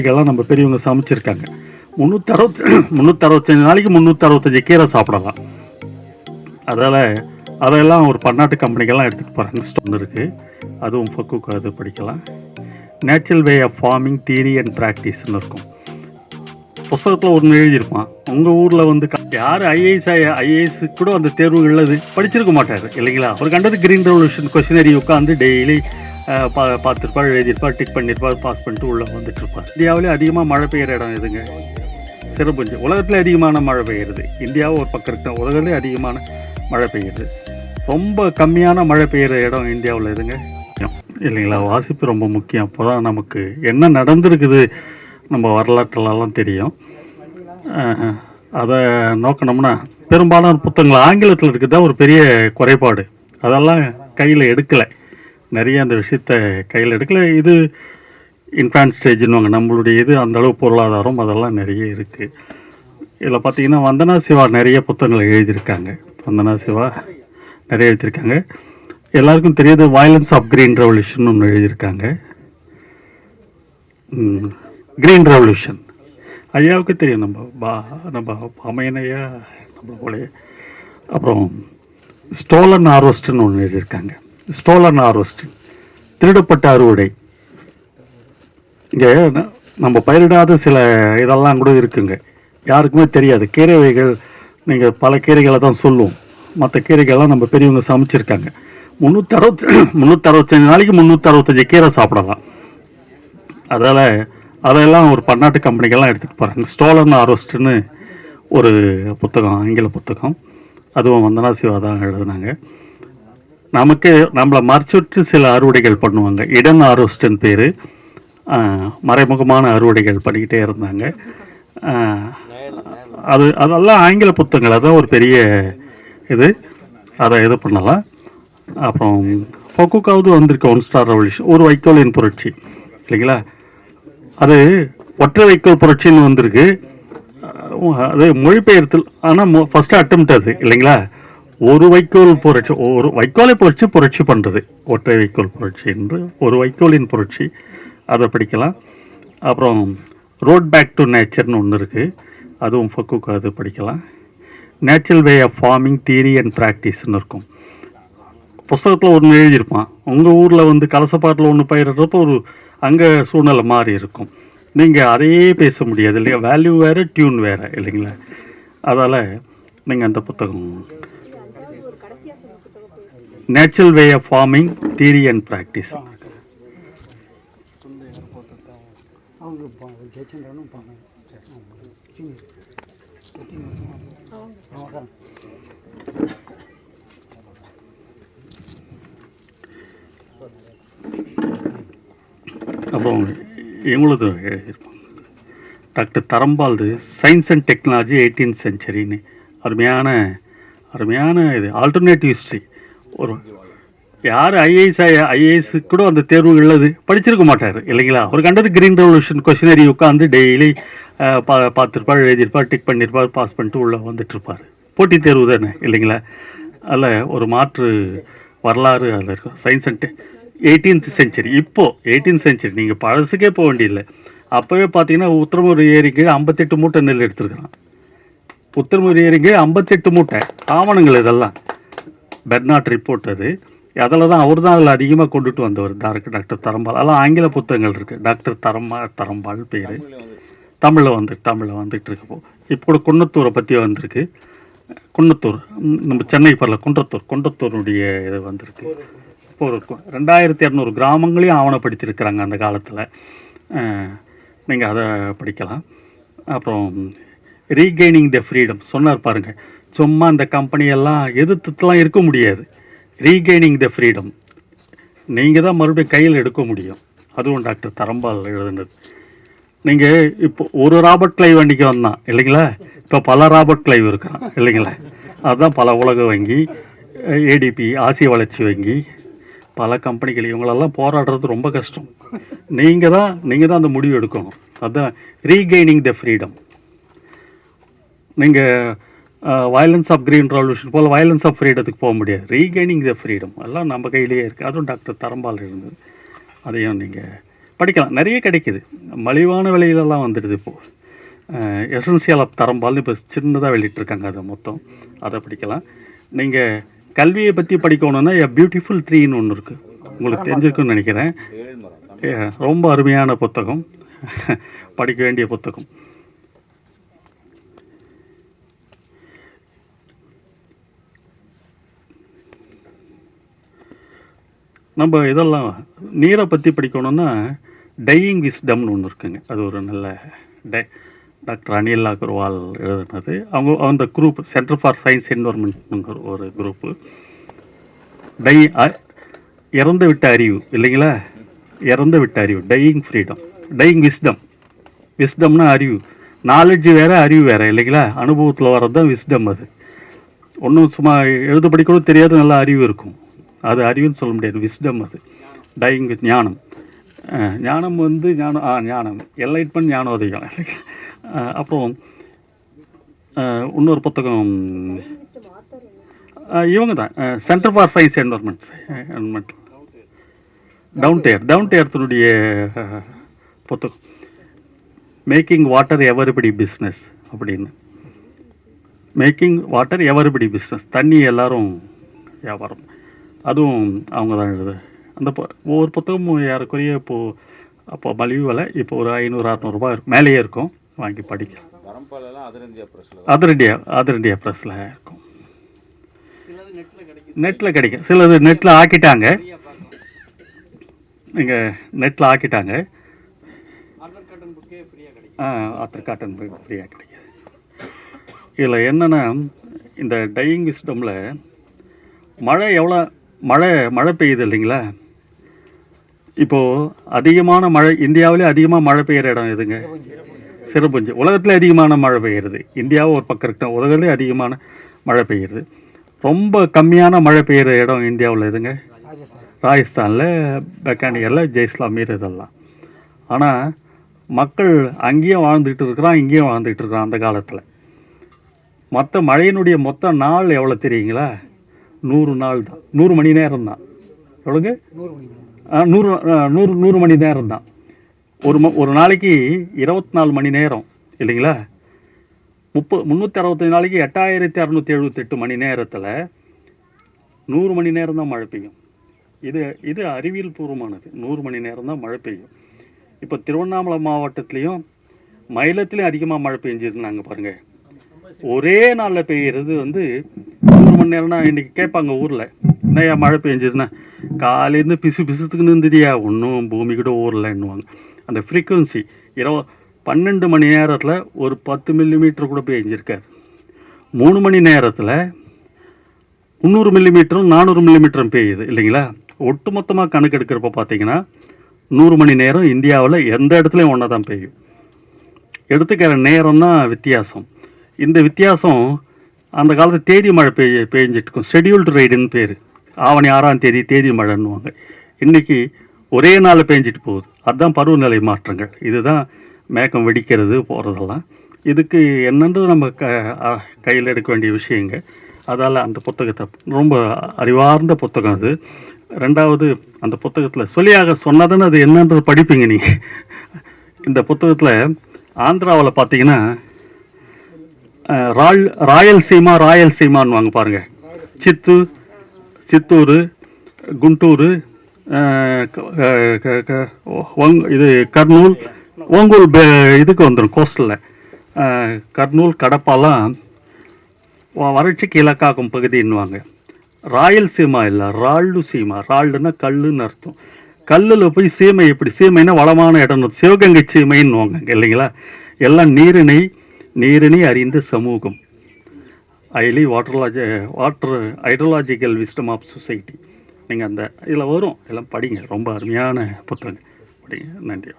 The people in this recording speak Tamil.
இதெல்லாம் நம்ம பெரியவங்க சமைச்சிருக்காங்க. முந்நூற்றி அறுபத்தி முந்நூற்றி அறுபத்தஞ்சு நாளைக்கு முந்நூற்றி அறுபத்தஞ்சு கீரை சாப்பிடலாம். அதால் அதெல்லாம் ஒரு பன்னாட்டு கம்பெனிக்கெல்லாம் எடுத்துகிட்டு போகிறாங்க ஒன்று இருக்குது அதுவும் ஃபக்குக்கு அது படிக்கலாம். Natural way of farming theory and ப்ராக்டிஸ்னு இருக்கும். புஸ்தகத்தில் ஒன்று எழுதியிருப்பான். உங்கள் ஊரில் வந்து யார் ஐஏஎஸ் ஐஏஎஸ் கூட அந்த தேர்வுகளில் இது படிச்சிருக்க மாட்டார். இல்லைங்களா? அவர் கண்டது கிரீன் ரெவல்யூஷன் கொஷினரி உட்காந்து டெய்லி பா பார்த்துருப்பார் எழுதியிருப்பார் டிக் பண்ணியிருப்பார் பாஸ் பண்ணிட்டு உள்ளே வந்துட்டு இருப்பார் இந்தியாவிலே அதிகமாக மழை பெய்கிற இடம் எதுங்க? சிறப்புஞ்சு உலகத்தில் அதிகமான மழை பெய்யுறது. இந்தியாவும் ஒரு பக்கம் இருக்க உலகத்திலே அதிகமான மழை பெய்யுது ரொம்ப கம்மியான மழை பெய்கிற இடம் இந்தியாவில் எதுங்க? இல்லைங்களா? வாசிப்பு ரொம்ப முக்கியம். அப்போ தான் நமக்கு என்ன நடந்திருக்குது? நம்ம வரலாற்றுலலாம் தெரியும். அதை நோக்கணும்னா பெரும்பாலான புத்தகங்கள் ஆங்கிலத்தில் இருக்குது தான் ஒரு பெரிய குறைபாடு. அதெல்லாம் கையில் எடுக்கலை. நிறைய அந்த விஷயத்த கையில் எடுக்கலை. இது இன்ஃபான்ஸ் ஸ்டேஜ்னுவாங்க நம்மளுடைய இது அந்தளவு பொருளாதாரம் அதெல்லாம் நிறைய இருக்குது இதில் பார்த்தீங்கன்னா வந்தனா சிவா நிறைய புத்தகங்கள் எழுதியிருக்காங்க. வந்தனா சிவா நிறைய எழுதியிருக்காங்க. எல்லாருக்கும் தெரியாது வயலன்ஸ் ஆஃப் கிரீன் ரெவல்யூஷன் ஒன்று எழுதியிருக்காங்க. கிரீன் ரெவல்யூஷன் ஐயாவுக்கு தெரியும் நம்ம பா நம்ம அமையனையா நம்ம போலயே அப்புறம் ஸ்டோலன் ஆர்வஸ்ட்னு ஒன்று எழுதியிருக்காங்க. ஸ்டோலன் ஹார்வெஸ்ட் திருடப்பட்ட அறுவடை. இங்கே நம்ம பயிரிடாத சில இதெல்லாம் கூட இருக்குங்க. யாருக்குமே தெரியாது. கீரை வகைகள் நீங்கள் பல கீரைகளை தான் சொல்லுவோம். மற்ற கீரைகள்லாம் நம்ம பெரியவங்க சமைச்சிருக்காங்க. முந்நூற்றி அறுபத்தி முந்நூற்றி அறுபத்தஞ்சு நாளைக்கு முந்நூற்றி அறுபத்தஞ்சு கீரை சாப்பிடலாம். அதால் அதெல்லாம் ஒரு பன்னாட்டு கம்பெனிக்கெல்லாம் எடுத்துகிட்டு போகிறாங்க ஸ்டோலன் ஆரோஸ்ட்னு ஒரு புத்தகம் ஆங்கில புத்தகம். அதுவும் வந்தனா சிவா தான் எழுதுனாங்க. நமக்கு நம்மளை மறைச்சுட்டு சில அறுவடைகள் பண்ணுவாங்க. இடன் ஆரோஸ்டன் பேர். மறைமுகமான அறுவடைகள் பண்ணிக்கிட்டே இருந்தாங்க. அது அதெல்லாம் ஆங்கில புத்தகங்கள். அதான் ஒரு பெரிய இது. அதை இது பண்ணலாம். அப்புறம் பொக்குக்காவது வந்திருக்கு ஒன் ஸ்டார் ரெவல்யூஷன். ஒரு வைக்கோலின் புரட்சி. இல்லைங்களா? அது ஒற்றை வைக்கோல் புரட்சின்னு வந்திருக்கு. அது மொழிபெயர்த்தல் ஆனால் ஃபஸ்ட்டு அட்டம் அது இல்லைங்களா? ஒரு வைக்கோல் புரட்சி ஒரு வைக்கோலை புரட்சி புரட்சி பண்ணுறது ஒற்றை வைக்கோல் புரட்சி என்று ஒரு வைக்கோலின் புரட்சி. அதை படிக்கலாம். அப்புறம் ரோட் பேக் டு நேச்சர்னு ஒன்று இருக்குது அதுவும் ஃபக்குக்கு அது படிக்கலாம். Natural way of farming theory and ப்ராக்டிஸ்னு இருக்கும். புஸ்தகத்தில் ஒன்று எழுதியிருப்பான். உங்கள் ஊரில் வந்து கலசப்பாட்டில் ஒன்று பயிரிடுறப்போ ஒரு அங்கே சூழ்நிலை மாறி இருக்கும். நீங்கள் அதையே பேச முடியாது இல்லையா? வேல்யூ வேறு டியூன் வேறு இல்லைங்களா? அதால் நீங்கள் அந்த புத்தகம் natural way of farming theory and practice அப்புறம் எங்களது டாக்டர் தரம்பால்து சயின்ஸ் அண்ட் டெக்னாலஜி எயிட்டீன் சென்ச்சுரின்னு அருமையான அருமையான இது ஆல்டர்னேட்டிவ் ஹிஸ்ட்ரி ஒரு யார் ஐஏஎஸ் ஐஏஎஸ் கூட அந்த தேர்வு உள்ளது படிச்சிருக்க மாட்டார் இல்லைங்களா? அவர் கண்டது கிரீன் ரெவல்யூஷன் கொஷினரி உட்காந்து டெய்லி பா பார்த்துருப்பார் எழுதியிருப்பார் டிக் பண்ணியிருப்பார் பாஸ் பண்ணிட்டு உள்ளே வந்துட்டு இருப்பார் போட்டித் தேர்வு தானே இல்லைங்களா? அதில் ஒரு மாற்று வரலாறு அதில் இருக்கும் சயின்ஸ் அண்ட் எயிட்டீன்த் செஞ்சுரி இப்போது எயிட்டீன்த் செஞ்சுரி நீங்கள் பழசுக்கே போக வேண்டியதில்லை. அப்போவே பார்த்தீங்கன்னா உத்தரமூர் ஏரிக்கு ஐம்பத்தெட்டு மூட்டை நெல் எடுத்துருக்குறான். உத்தரமூர் ஏரிக்கு ஐம்பத்தெட்டு மூட்டை ஆவணங்கள் இதெல்லாம். பெர்னாட் ரிப்போர்ட் அது. அதில் தான் அவர் தான் அதில் அதிகமாக கொண்டுட்டு வந்தவர் டாக்டர் டாக்டர் தரம்பால். அதெல்லாம் ஆங்கில புத்தகங்கள் இருக்குது டாக்டர் தரம்பா தரம்பால் பேர். தமிழில் வந்து தமிழில் வந்துட்டு இருக்கப்போ இப்போ கூட குன்னத்தூரை பற்றி வந்திருக்கு. குன்னத்தூர் நம்ம சென்னை பரல குன்றத்தூர் குன்றத்தூருடைய இது வந்திருக்கு. இப்போ ஒரு ரெண்டாயிரத்தி இரநூறு கிராமங்களையும் ஆவணப்படுத்தியிருக்கிறாங்க அந்த காலத்தில். நீங்கள் அதை படிக்கலாம். அப்புறம் ரீகெய்னிங் த ஃப்ரீடம் சொன்னார் பாருங்கள் சும்மா அந்த கம்பெனியெல்லாம் எதிர்த்துலாம் இருக்க முடியாது. ரீகெய்னிங் த ஃப்ரீடம் நீங்கள் தான் மறுபடியும் கையில் எடுக்க முடியும். அதுவும் டாக்டர் தரம்பால் எழுதுனது. நீங்கள் இப்போ ஒரு ராபர்ட் கிளைவ் அன்னைக்கு வந்தான் இல்லைங்களா? இப்போ பல ராபர்ட் கிளைவ் இருக்கிறான் இல்லைங்களா? அதுதான் பல உலக வங்கி ஏடிபி ஆசிய வளர்ச்சி வங்கி பல கம்பெனிகள் இவங்களெல்லாம் போராடுறது ரொம்ப கஷ்டம். நீங்கள் தான் நீங்கள் தான் அந்த முடிவு எடுக்கணும். அதுதான் ரீகெய்னிங் த ஃப்ரீடம் நீங்கள் வயலன்ஸ் ஆஃப் கிரீன் ரெவல்யூஷன் போல் வயலன்ஸ் ஆஃப் ஃப்ரீடத்துக்கு போக முடியாது. ரீகெய்னிங் த ஃப்ரீடம் எல்லாம் நம்ம கையிலேயே இருக்குது அதுவும் டாக்டர் தரம்பால் இருந்தது. அதையும் நீங்கள் படிக்கலாம். நிறைய கிடைக்குது. மலிவான விலையிலலாம் வந்துடுது இப்போது எசென்சியல் ஆஃப் தரம்பால்னு இப்போ சின்னதாக வெளியிட்டிருக்காங்க அதை மொத்தம். அதை படிக்கலாம். நீங்கள் கல்வியை பற்றி படிக்கணுன்னா எ பியூட்டிஃபுல் ட்ரீன்னு ஒன்று இருக்குது உங்களுக்கு தெரிஞ்சிருக்குன்னு நினைக்கிறேன். ரொம்ப அருமையான புத்தகம். படிக்க வேண்டிய புத்தகம். நம்ம இதெல்லாம் நீரை பற்றி படிக்கணும்னா டையிங் விஸ்டம்னு ஒன்று இருக்குங்க. அது ஒரு நல்ல டை டாக்டர் அனில் அகர்வால் எழுதுனது. அவங்க அந்த குரூப் சென்டர் ஃபார் சயின்ஸ் என்வரன்மெண்ட்ங்கிற ஒரு குரூப்பு. டை இறந்து விட்ட அறிவு இல்லைங்களா? இறந்து விட்ட அறிவு டையிங் ஃப்ரீடம் டையிங் விஸ்டம் விஸ்டம்னா அறிவு. நாலேஜ் வேறு அறிவு வேறு இல்லைங்களா? அனுபவத்தில் வர்றது தான் விஸ்டம் அது. ஒன்றும் சும்மா எழுத படிக்கணும் தெரியாது நல்ல அறிவு இருக்கும். அது அறிவுன்னு சொல்ல முடியாது விஸ்டம் அது. டையிங் வித் ஞானம். ஞானம் வந்து ஞானம் ஆ ஞானம். என்லைட்மெண்ட் ஞானோதயம் அஹ், அப்புறம் இன்னொரு புத்தகம். இவங்க தான். Centre for science environment environment down to earth down டேர்த்தினுடைய புத்தகம். மேக்கிங் வாட்டர் எவரிபடி பிஸ்னஸ் அப்படின்னு. மேக்கிங் வாட்டர் எவரிபடி பிஸ்னஸ் தண்ணி எல்லாரும் வியாபாரம். அதுவும் அவங்க தான் எழுது அந்த ஒவ்வொரு புத்தகமும் ஏறக்குறைய இப்போது அப்போ மலிவு விலை இப்போ ஒரு ஐநூறு அறநூறுபா இருக்கும். மேலேயே இருக்கும். வாங்கி படிக்கலாம் வரம்பாலெல்லாம் அதர் இந்தியா ப்ரெஸ்ல அதர் இண்டியா அதர் இண்டியா ப்ரெஸ்ஸில் இருக்கும். நெட்டில் கிடைக்கும். சிலது நெட்டில் ஆக்கிட்டாங்க. நீங்கள் நெட்டில் ஆக்கிட்டாங்க. ஆ ஆத்தர் காட்டன் ஃப்ரீயாக கிடைக்குது. இதில் என்னென்னா இந்த டையிங் விஸ்டமில் மழை எவ்வளோ மழை மழை பெய்யுது இல்லைங்களா? இப்போது அதிகமான மழை இந்தியாவிலே அதிகமாக மழை பெய்கிற இடம் எதுங்க? சிறப்புஞ்சு உலகத்தில் அதிகமான மழை பெய்கிறது இந்தியாவும் ஒரு பக்கம் இருக்கட்டும் உலகத்துலேயே அதிகமான மழை பெய்கிறது ரொம்ப கம்மியான மழை பெய்கிற இடம் இந்தியாவில் எதுங்க? ராஜஸ்தானில் பெக்கானியரில் ஜெய்ஸ்லாமீர் இதெல்லாம். ஆனால் மக்கள் அங்கேயும் வாழ்ந்துக்கிட்டு இருக்கிறான் இங்கேயும் வாழ்ந்துக்கிட்டு இருக்கிறான் அந்த காலத்தில். மொத்த மழையினுடைய மொத்த நாள் எவ்வளோ தெரியுங்களா? நூறு நாள் தான். நூறு மணி நேரம் தான். எவ்வளோங்க நூறு நூறு நூறு மணி நேரம் தான். ஒரு ம ஒரு நாளைக்கு இருபத்தி நாலு மணி நேரம் இல்லைங்களா? முப்பது முந்நூற்றி அறுபத்தஞ்சு நாளைக்கு எட்டாயிரத்தி அறநூற்றி எழுபத்தெட்டு மணி நேரத்தில் நூறு மணி நேரம் தான் மழை பெய்யும். இது இது அறிவியல் பூர்வமானது. நூறு மணி நேரம் தான் மழை பெய்யும். இப்போ திருவண்ணாமலை மாவட்டத்துலேயும் மயிலத்துலேயும் அதிகமாக மழை பெஞ்சிருந்தாங்க பாருங்கள் ஒரே நாளில் பெய்யறது வந்து மூணு மணி நேரம்னா இன்னைக்கு கேட்பாங்க ஊரில். என்னையா மழை பெஞ்சதுன்னா? காலையிலேருந்து பிசு பிசுத்துக்குன்னு இருந்துடியா ஒன்றும் பூமி கூட ஊரலன்னுவாங்க அந்த ஃப்ரீக்குவன்சி இரவு பன்னெண்டு மணி நேரத்தில் ஒரு பத்து மில்லிமீட்டர் கூட பெஞ்சிருக்காரு மூணு மணி நேரத்தில் முந்நூறு மில்லிமீட்டரும் நானூறு மில்லிமீட்டரும் பெய்யுது இல்லைங்களா? ஒட்டுமொத்தமாக கணக்கெடுக்கிறப்ப பார்த்தீங்கன்னா நூறு மணி நேரம் இந்தியாவில் எந்த இடத்துலையும் ஒன்றா தான் பெய்யும். எடுத்துக்கிற நேரம் தான் வித்தியாசம். இந்த வித்தியாசம் அந்த காலத்தில் தேதி மழை பெய்ய பெய்ஞ்சிட்டு இருக்கும் ரைடுன்னு பேர். ஆவணி ஆறாம் தேதி தேதி மழைன்னுவாங்க. இன்றைக்கி ஒரே நாளில் பெஞ்சிட்டு போகுது. அதுதான் பருவநிலை மாற்றங்கள். இதுதான் மேகம் வெடிக்கிறது போகிறதெல்லாம் இதுக்கு என்னன்றது நம்ம க கையில் எடுக்க வேண்டிய விஷயங்க. அதால் அந்த புத்தகத்தை ரொம்ப அறிவார்ந்த புத்தகம் அது. ரெண்டாவது அந்த புத்தகத்தில் சொல்லியாக சொன்னதுன்னு அது என்னன்றது படிப்பீங்க நீங்கள் இந்த புத்தகத்தில் ஆந்திராவில் பார்த்தீங்கன்னா ரால் ராயல்சீமா ராயல்சீமான்னு வாங்க பாருங்க. சித்து சித்தூர் குண்டூர் க- க- இது கர்னூல் ஒங்கூர் பே- இதுக்கு வந்துடும் கோஸ்டலில். கர்னூல் கடப்பாலாம் வ- வறட்சிக்கு இலக்காகும் பகுதின்னுவாங்க. ராயல்சீமா இல்லை ராள்ளு சீமா. ராள்னா கல்லுன்னு அர்த்தம். கல்லில் போய் சீமை எப்படி சீமைன்னா வளமான இடம். சிவகங்கை சீமைன்னுவாங்க இல்லைங்களா? எல்லாம் நீரிணை நீரிணை அறிந்த சமூகம். ஐலி வாட்டர்லாஜி water hydrological wisdom of society நீங்கள் அந்த இதில் வரும். எல்லாம் படிங்க. ரொம்ப அருமையான புத்தகம் படிங்க. நன்றி.